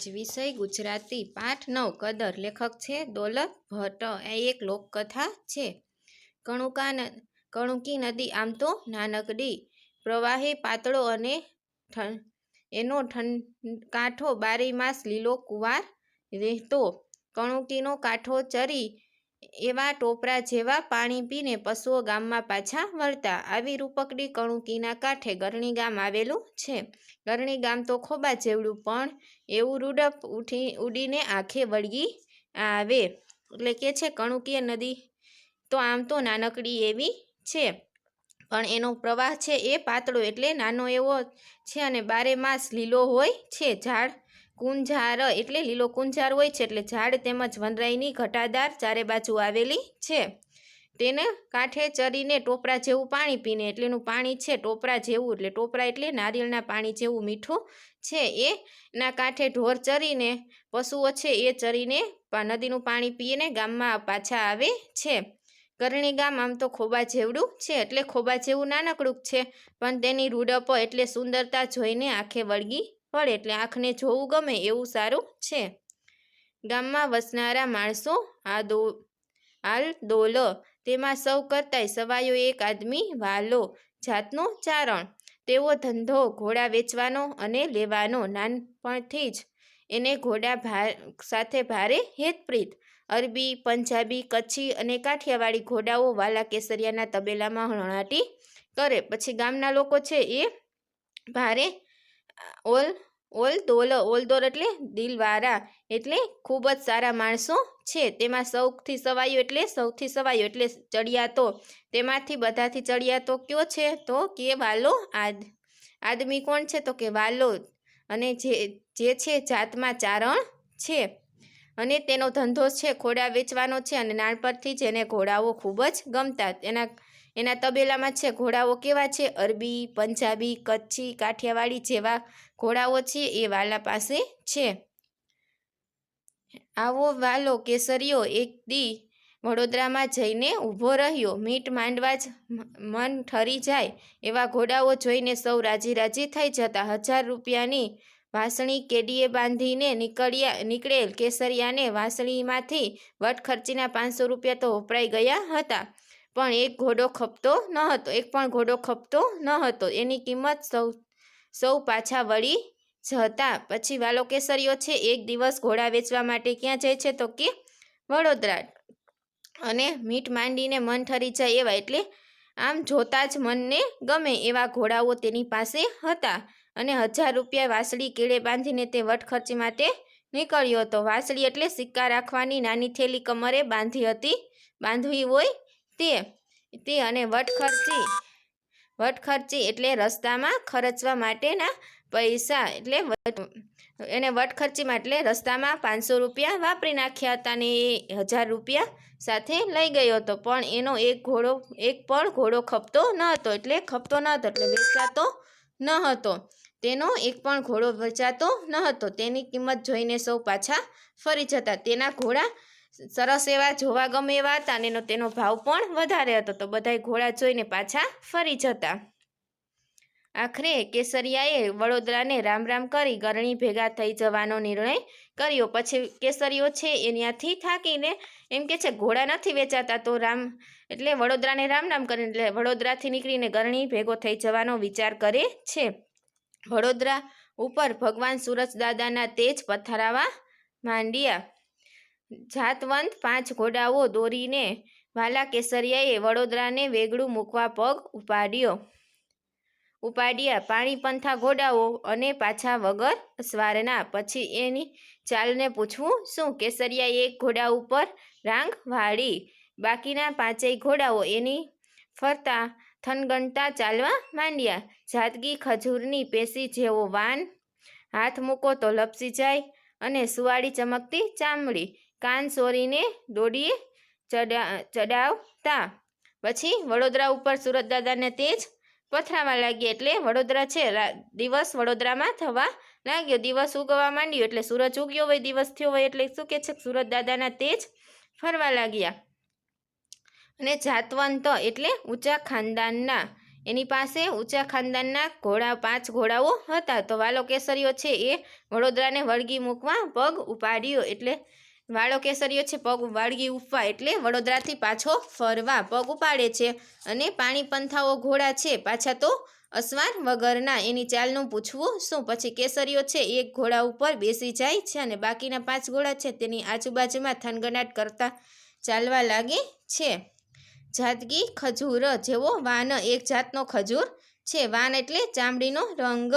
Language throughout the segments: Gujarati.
પાંચ વિષય, ગુજરાતી પાઠ નવ કદર લેખક છે, દોલત ભટ્ટ, એ એક લોકકથા છે. કણુકા કણુકી નદી આમ તો નાનકડી, પ્રવાહી પાતળો અને એનો કાંઠો બારીમાસ લીલો કુવાર રહેતો. કણુકીનો કાંઠો ચરી એવા ટોપરા જેવા પાણી પીને પશુઓ ગામમાં પાછા વળતા. આવી રૂપકડી કણુકીના કાંઠે ગરણી ગામ આવેલું છે. ગરણી ગામ તો ખોબા જેવડું, પણ એવું રૂડપ ઉઠી, ઉડીને આંખે વળગી આવે. એટલે કે છે, કણુકીય નદી તો આમ તો નાનકડી એવી છે. પણ એનો પ્રવાહ છે એ પાતળો, એટલે નાનો એવો છે અને બારે માસ લીલો હોય છે. ઝાડ કુંજાર એટલે લીલો કુંજાર હોય છે એટલે ઝાડ તેમજ વનરાઈની ઘટાદાર ચારે બાજુ આવેલી છે. તેને કાંઠે ચરીને ટોપરા જેવું પાણી પીને એટલે એનું પાણી છે, ટોપરા જેવું એટલે ટોપરા એટલે નારિયેળના પાણી જેવું મીઠું છે. એ ના કાંઠે ઢોર ચરીને, પશુઓ છે એ ચરીને નદીનું પાણી પીને ગામમાં પાછા આવે છે. કરણી ગામ આમ તો ખોબા જેવડું છે એટલે ખોબા જેવું નાનકડું છે, પણ તેની રૂડપ એટલે સુંદરતા જોઈને આંખે વળગી પડે એટલે આંખને જોવું ગમે એવું સારું છે. ગામમાં વસનારા માણસો આ દો હાલ દોલ, તેમાં સૌ કરતાંય સવાયો એક આદમી વાલો જાતનો ચારણ. તેવો ધંધો ઘોડા વેચવાનો અને લેવાનો નાનપણથી જ. એને ઘોડા ભાર સાથે ભારે હેતપ્રીત. અરબી, પંજાબી, કચ્છી અને કાઠિયાવાડી ઘોડાઓ વાલા કેસરિયાના તબેલામાં હણાટી કરે. પછી ગામના લોકો છે એ ભારે ઓલ ઓલ દોલ ઓલ દોલ એટલે દિલવારા એટલે ખૂબ જ સારા માણસો છે. તેમાં સૌથી સવાયો એટલે સૌથી સવાયો એટલે ચડિયાતો. તેમાંથી બધાથી ચડિયાતો કયો છે? તો કે વાલો આદ, આદમી કોણ છે? તો કે વાલો. અને જે જે છે જાતમાં ચારણ છે. અને તેનો ધંધો છે, ઘોડા વેચવાનો છે અને નાનપણથી જ એને ઘોડાઓ ખૂબ જ ગમતા. એના એના તબેલામાં છે, ઘોડાઓ કેવા છે? અરબી, પંજાબી, કચ્છી, કાઠિયાવાડી જેવા ઘોડાઓ છે, એ વાલા પાસે છે. આવો વાલો કેસરીયો એક દી વડોદરામાં જઈને ઊભો રહ્યો. મીટ માંડવા જ મન ઠરી જાય એવા ઘોડાઓ જોઈને સૌ રાજી રાજી થઈ જતા. હજાર રૂપિયાની વાસણી કેડીએ બાંધીને નીકળ્યા, નીકળેલ કેસરિયાને વાસણીમાંથી વટ ખર્ચીના પાંચસો રૂપિયા તો વપરાઈ ગયા હતા. પણ એક ઘોડો ખપતો ન હતો, એક પણ ઘોડો ખપતો ન હતો. એની કિંમત સૌ સૌ પાછા વળી જતા પછી વાલો કેસરીઓ છે, એક દિવસ ઘોડા વેચવા માટે ક્યાં જાય છે તો કે વડોદરા. અને મીઠ માંડીને મન ઠરી જાય એવા, એટલે આમ જોતા જ મનને ગમે એવા ઘોડાઓ તેની પાસે હતા. અને હજાર રૂપિયા વાસળી કેળે બાંધીને તે વટખર્ચી માટે નીકળ્યો હતો. વાસળી એટલે સિક્કા રાખવાની નાની થેલી કમરે બાંધી હતી. બાંધવી હોય તે તે અને વટખર્ચી વટખર્ચી એટલે રસ્તામાં ખર્ચવા માટેના પૈસા એટલે એને વટખર્ચીમાં એટલે રસ્તામાં પાંચસો રૂપિયા વાપરી નાખ્યા હતા ને એ હજાર રૂપિયા સાથે લઈ ગયો હતો. પણ એનો એક ઘોડો, એક પણ ઘોડો ખપતો ન હતો એટલે ખપતો ન હતો એટલે વેચાતો ન હતો. તેનો એક પણ ઘોડો વેચાતો ન હતો. તેની કિંમત જોઈને સૌ પાછા ફરી જતા. તેના ઘોડા સરસ એવા જોવા ગમે એવા હતા અને એનો તેનો ભાવ પણ વધારે હતો. તો બધાય ઘોડા જોઈને પાછા ફરી જતા. આખરે કેસરિયાએ વડોદરાને રામ રામ કરી ગરણી ભેગા થઈ જવાનો નિર્ણય કર્યો. પછી કેસરીઓ છે એ ત્યાંથી થાકીને એમ કે છે, ઘોડા નથી વેચાતા તો રામ એટલે વડોદરાને રામ રામ કરીને એટલે વડોદરાથી નીકળીને ગરણી ભેગો થઈ જવાનો વિચાર કરે છે. વડોદરા ઉપર ભગવાન સુરજ દાદાના તેજ પથરાવા માંડ્યા. જાતવંત પાંચ ઘોડાઓ દોરીને વાલા કેસરિયાએ વડોદરાને વેગળું મૂકવા પગ ઉપાડ્યો. ઉપાડ્યા પાણીપંથા ઘોડાઓ અને પાછા વગર સ્વારના. પછી એની ચાલને પૂછવું, શું કેસરિયાએ એક ઘોડા ઉપર રાંગ વાળી? બાકીના પાંચેય ઘોડાઓ એની ફરતા થનગણતા ચાલવા માંડ્યા. જાતગી ખજૂરની પેશી જેવો વાન. હાથ મૂકો તો લપસી જાય અને સુવાળી ચમકતી ચામડી. કાન સોરીને દોડીએ, ચડા, ચડાવતા. પછી વડોદરા ઉપર સુરત દાદાને તેજ પથરાવા લાગ્યા એટલે વડોદરા છે દિવસ વડોદરામાં થવા લાગ્યો. દિવસ ઉગવા માંડ્યો એટલે સૂરજ ઉગ્યો હોય, દિવસ થયો હોય એટલે શું કે છે? સુરત દાદાના તેજ ફરવા લાગ્યા. અને જાતવંત એટલે ઊંચા ખાનદાનના. એની પાસે ઊંચા ખાનદાનના ઘોડા, પાંચ ઘોડાઓ હતા. તો વાલો કેસરીઓ છે એ વડોદરાને વળગી મૂકવા પગ ઉપાડ્યો એટલે વાળો કેસરીઓ છે, પગ વાળગી ઉપવા એટલે વડોદરાથી પાછો ફરવા પગ ઉપાડે છે અને પાણી પંથાઓ ઘોડા છે, પાછા તો અસવાર વગરના. એની ચાલનું પૂછવું શું? પછી કેસરીઓ છે, એક ઘોડા ઉપર બેસી જાય છે અને બાકીના પાંચ ઘોડા છે, તેની આજુબાજુમાં થનગનાટ કરતા ચાલવા લાગે છે. જાતગી ખજૂર જેવો વાન એક જાતનો ખજૂર છે, વાન એટલે ચામડીનો રંગ.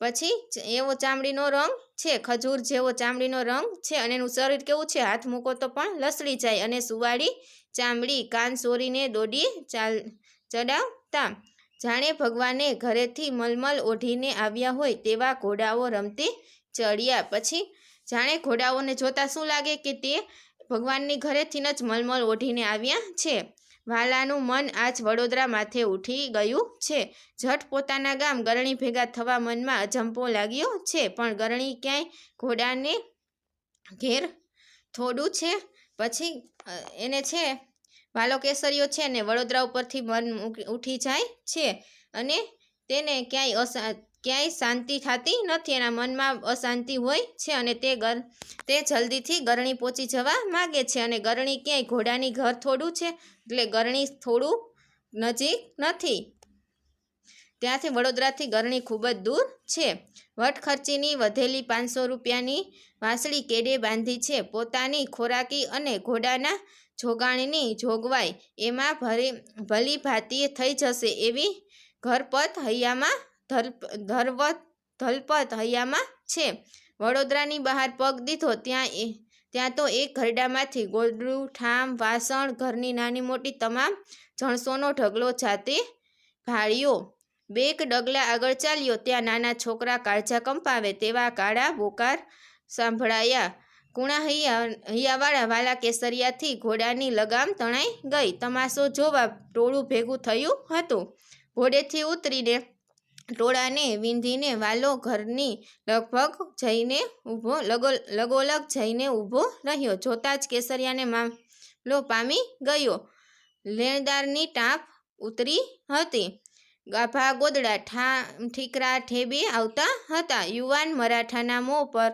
પછી એવો ચામડીનો રંગ છે, ખજૂર જેવો ચામડીનો રંગ છે અને એનું શરીર કેવું છે? હાથ મૂકો તો પણ લસડી જાય અને સુવાળી ચામડી કાન સોરીને દોડી ચાલ, ચડાવતા. જાણે ભગવાને ઘરેથી મલમલ ઓઢીને આવ્યા હોય તેવા ઘોડાઓ રમતી ચડ્યા. પછી જાણે ઘોડાઓને જોતા શું લાગે કે તે ભગવાનની ઘરેથી જ મલમલ ઓઢીને આવ્યા છે? વાલાનું મન આજ વડોદરા માથે ઉઠી ગયું છે. જટ પોતાના ગામ ગરણી ભેગા થવા મનમાં અજંપો લાગ્યો છે, પણ ગરણી ક્યાંય ઘોડાને ઘેર થોડું છે. પછી એને છે, વાલો કેસરીઓ છે ને વડોદરા ઉપરથી મન ઉઠી જાય છે અને તેને ક્યાંય અશા ક્યાંય શાંતિ થતી નથી, એના મનમાં અશાંતિ હોય છે અને તે ગર, તે જલ્દીથી ગરણી પહોંચી જવા માગે છે અને ગરણી ક્યાંય ઘોડાની ઘર થોડું છે, એટલે ગરણી થોડું નજીક નથી. ત્યાંથી વડોદરાથી ગરણી ખૂબ જ દૂર છે. વટ ખર્ચીની વધેલી પાંચસો રૂપિયાની વાંસળી કેડે બાંધી છે. પોતાની ખોરાકી અને ઘોડાના જોગાણની જોગવાઈ એમાં ભરી, ભલી ભાતીએ થઈ જશે એવી ઘરપત હૈયામાં ધલ્પ, ધરવત, ધલપત હૈયામાં છે. વડોદરાની બહાર પગ દીધો, ત્યાં એ, ત્યાં તો એક ઘરડામાંથી ગોદડું, ઠામ, વાસણ, ઘરની નાની મોટી તમામ જણસોનો ઢગલો જાતે ભાળ્યો. બેક ડગલા આગળ ચાલ્યો, ત્યાં નાના છોકરા કાળજા કંપાવે તેવા કાળા બોકાર સાંભળાયા. કુણા હૈયા, હૈયાવાળા વાલા કેસરિયાથી ઘોડાની લગામ તણાઈ ગઈ. તમાશો જોવા ટોળું ભેગું થયું હતું. ઘોડેથી ઉતરીને ટોળાને વીંધીને વાલો ઘરની લગભગ જઈને ઊભો, લગો, લગોલગ જઈને ઊભો રહ્યો. જોતાં જ કેસરિયાને મામલો પામી ગયો. લેણદારની ટાંપ ઉતરી હતી. ગાભા ગોદડા ઠા, ઠીકરા ઠેબી આવતા હતા. યુવાન મરાઠાના મોં પર,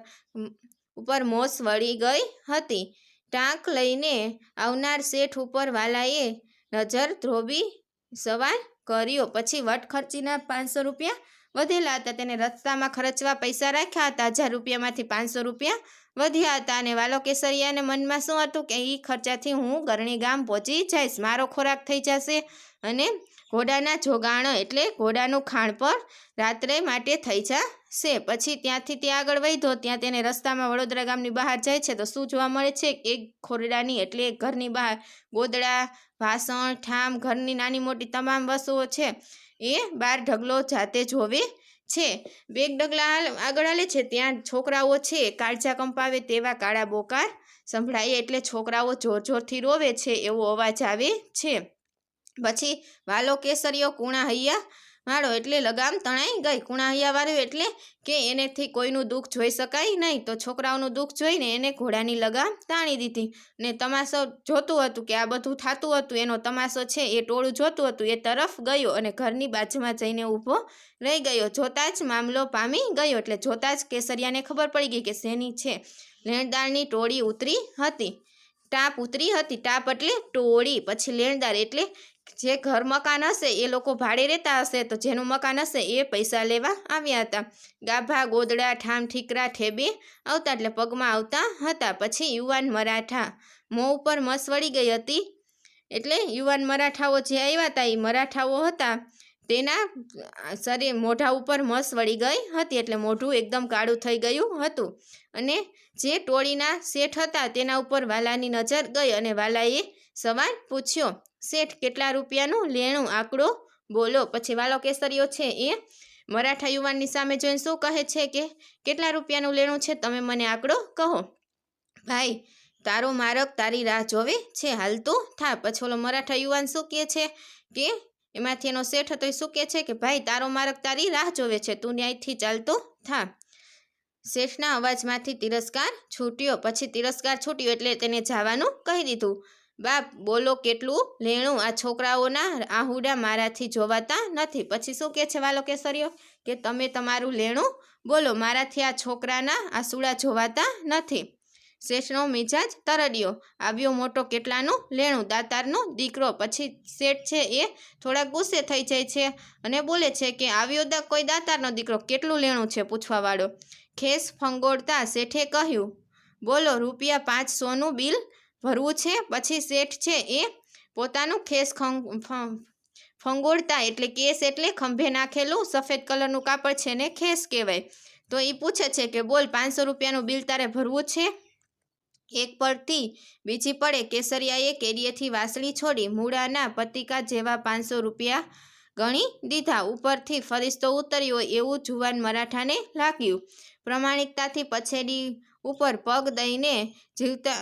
ઉપર મોસ વળી ગઈ હતી. ટાંક લઈને આવનાર શેઠ ઉપર વાલાએ નજર ધ્રોબી સવાલ કર્યો. પછી વટ ખર્ચીના પાંચસો રૂપિયા વધેલા હતા. તેને રસ્તામાં ખર્ચવા પૈસા રાખ્યા હતા. હજાર રૂપિયામાંથી પાંચસો રૂપિયા વધ્યા હતા. અને વાલો કેસરિયાને મનમાં શું હતું કે એ ખર્ચાથી હું ગરણી ગામ પહોંચી જઈશ. મારો ખોરાક થઈ જશે અને ઘોડાના જોગાણો એટલે ઘોડાનું ખાણ પણ રાત્રે માટે થઈ જશે પછી ત્યાંથી તે આગળ વધ્યો ત્યાં તેને રસ્તામાં વડોદરા ગામની બહાર જાય છે. તો શું જોવા મળે છે એક ખોરડાની એટલે ઘરની બહાર ગોદડા, વાસણ, ઠામ, ઘરની નાની મોટી તમામ વસ્તુઓ છે. એ બાર ઢગલો જાતે જોવે છે. બેગ ડગલા આગળ હાલે છે. ત્યાં છોકરાઓ છે. કાળજા કંપાવે તેવા કાળા બોકાર સંભળાય એટલે છોકરાઓ જોર જોરથી રોવે છે. એવો અવાજ આવે છે. પછી વાલો કેસરીઓ, કુણા, હૈયા વાળો એટલે લગામ તણાઈ ગઈ. કુણાહિયાવાળું હૈયા એટલે કે એનેથી કોઈનું દુઃખ જોઈ શકાય નહીં. તો છોકરાઓનું દુઃખ જોઈને એને ઘોડાની લગામ તાણી દીધી. ને તમાશો જોતું હતું કે આ બધું થતું હતું. એનો તમાશો છે એ ટોળું જોતું હતું. એ તરફ ગયો અને ઘરની બાજુમાં જઈને ઊભો રહી ગયો. જોતાં જ મામલો પામી ગયો. એટલે જોતાં જ કેસરિયાને ખબર પડી ગઈ કે શેની છે. લેણદારની ટોળી ઉતરી હતી. ટાપ ઉતરી હતી, ટાપ એટલે ટોળી, પછી લેણદાર એટલે જે ઘર મકાન હશે એ લોકો ભાડે રહેતા હશે, તો જેનું મકાન હશે એ પૈસા લેવા આવ્યા હતા. ગાભા, ગોદડા, ઠામ, ઠીકરા, ઠેબે આવતા એટલે પગમાં આવતા હતા. પછી યુવાન મરાઠા મોં ઉપર મસ વળી ગઈ હતી. એટલે યુવાન મરાઠાઓ જે આવ્યા હતા એ મરાઠાઓ હતા. તેના શરીર મોઢા ઉપર મસ વળી ગઈ હતી એટલે મોઢું એકદમ કાળું થઈ ગયું હતું. અને જે ટોળીના શેઠ હતા તેના ઉપર વાલાની નજર ગઈ અને વાલાએ સવાલ પૂછ્યો, શેઠ, કેટલા રૂપિયાનું લેણું આંકડો બોલો? પછી વાલો કેસરીઓ છે એ મરાઠા યુવાનની સામે જોઈને શું કહે છે કે, કેટલા રૂપિયાનું લેણું છે તમે મને આંકડો કહો? ભાઈ, તારો મારક તારી રાહ જોવે છે હાલતું થા. પછી ઓલો મરાઠા યુવાન શું કહે છે કે એમાંથી એનો શેઠ હતો એ શું કહે છે કે, ભાઈ, તારો મારક તારી રાહ જોવે છે. તું ન્યાયથી ચાલતો થા. શેઠના અવાજમાંથી તિરસ્કાર છૂટ્યો. પછી તિરસ્કાર છૂટ્યો એટલે તેને જવાનું કહી દીધું. બાપ, બોલો કેટલું લેણું? આ છોકરાઓના આહુડા મારાથી જોવાતા નથી. પછી શું કહે છે વાલો કેસરીઓ કે, તમે તમારું લેણું બોલો. મારાથી આ છોકરાના આસુડા જોવાતા નથી. શેઠનો મિજાજ તરડ્યો. આવ્યો મોટો કેટલાનું? લેણું, દાતારનો દીકરો. પછી શેઠ છે એ થોડા ગુસ્સે થઈ જાય છે અને બોલે છે કે, આવ્યો દા કોઈ દાતારનો દીકરો, કેટલું લેણું છે? પૂછવાવાળો. ખેસ ફંગોળતા શેઠે કહ્યું, બોલો, રૂપિયા પાંચસોનું બિલ ભરવું છે? પછી શેઠ છે એ પોતાનું ખેસ ફંગોળતા એટલે કેસ એટલે ખંભે નાખેલું સફેદ કલરનું કાપડ છે ને ખેસ કહેવાય. તો એ પૂછે છે કે, બોલ, પાંચસો રૂપિયાનું બિલ તારે ભરવું છે? એક પડથી બીજી પડે કેસરિયાએ કેરીએથી વાસળી છોડી મૂળાના પતિકા જેવા પાંચસો રૂપિયા ગણી દીધા. ઉપરથી ફરિશ્તો ઉતર્યો એવું જુવાન મરાઠાને લાગ્યું. પ્રમાણિકતાથી પછેડી ઉપર પગ દઈને જીવતા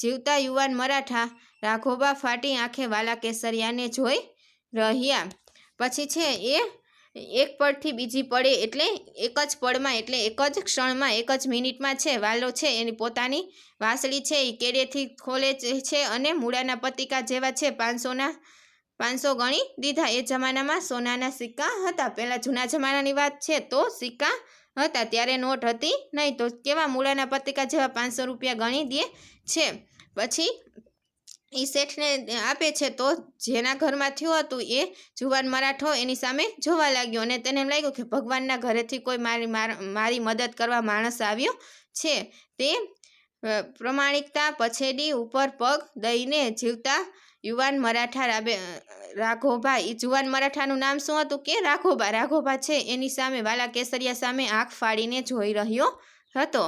જીવતા યુવાન મરાઠા રાઘોબા ફાટી આંખે વાલા કેસરિયાને જોઈ રહ્યા. પછી છે એ એક પડથી બીજી પડે એટલે એક જ પડમાં એટલે એક જ ક્ષણમાં એક જ મિનિટમાં છે, વાલો છે, એની પોતાની વાસળી છે એ કેડેથી ખોલે છે અને મૂળાના પતિકા જેવા છે, પાંચસોના પાંચસો ગણી દીધા. એ જમાનામાં સોનાના સિક્કા હતા. પહેલાં જૂના જમાનાની વાત છે તો સિક્કા હતા, ત્યારે નોટ હતી નહીં તો કેવા મૂળાના પતિકા જેવા પાંચસો રૂપિયા ગણી દે છે. પછી એ શેઠને આપે છે તો જેના ઘરમાં થયું હતું એ જુવાન મરાઠો એની સામે જોવા લાગ્યો અને તેને એમ લાગ્યું કે ભગવાનના ઘરેથી કોઈ મારી માર- મદદ કરવા માણસ આવ્યો છે. તે પ્રમાણિકતા પછેડી ઉપર પગ દઈને જીવતા યુવાન મરાઠા રાબે રાઘોબા એ જુવાન મરાઠાનું નામ શું હતું કે રાઘોબા રાઘોબા છે એની સામે વાલા કેસરિયા સામે આંખ ફાડીને જોઈ રહ્યો હતો.